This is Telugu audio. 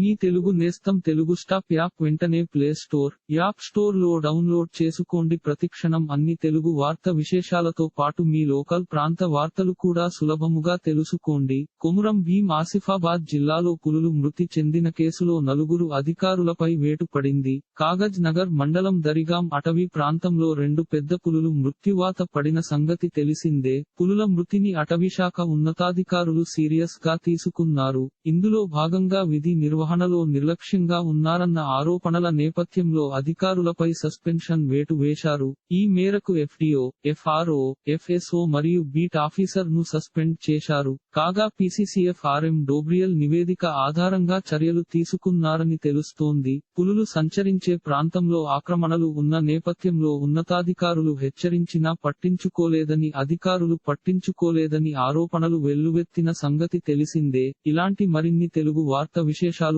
మీ తెలుగు నేస్తం తెలుగు స్టాప్ యాప్ వెంటనే ప్లే స్టోర్ యాప్ స్టోర్లో డౌన్లోడ్ చేసుకోండి. ప్రతిక్షణం అన్ని తెలుగు వార్త విశేషాలతో పాటు మీ లోకల్ ప్రాంత వార్తలు కూడా సులభముగా తెలుసుకోండి. కొమురం భీం ఆసిఫాబాద్ జిల్లాలో పులులు మృతి చెందిన కేసులో నలుగురు అధికారులపై వేటు పడింది. కాగజ్ నగర్ మండలం దరిగాం అటవీ ప్రాంతంలో రెండు పెద్ద పులులు మృత్యువాత పడిన సంగతి తెలిసిందే. పులుల మృతిని అటవీశాఖ ఉన్నతాధికారులు సీరియస్గా తీసుకున్నారు. ఇందులో భాగంగా విధి నిర్వహణలో నిర్లక్ష్యంగా ఉన్నారన్న ఆరోపణల నేపథ్యంలో అధికారులపై సస్పెన్షన్ వేటు వేశారు. ఈ మేరకు ఎఫ్డిఓ ఎఫ్ఆర్ఓ ఎఫ్ఎస్ఓ మరియు బీట్ ఆఫీసర్ను సస్పెండ్ చేశారు. కాగా పీసీసీఎఫ్ ఆర్ఎం డోబ్రియల్ నివేదిక ఆధారంగా చర్యలు తీసుకున్నారని తెలుస్తోంది. పులులు సంచరించే ప్రాంతంలో ఆక్రమణలు ఉన్న నేపథ్యంలో ఉన్నతాధికారులు హెచ్చరించినా పట్టించుకోలేదని అధికారులు పట్టించుకోలేదని ఆరోపణలు వెల్లువెత్తిన సంగతి తెలిసిందే. ఇలాంటి మరిన్ని తెలుగు వార్త విశేషాలు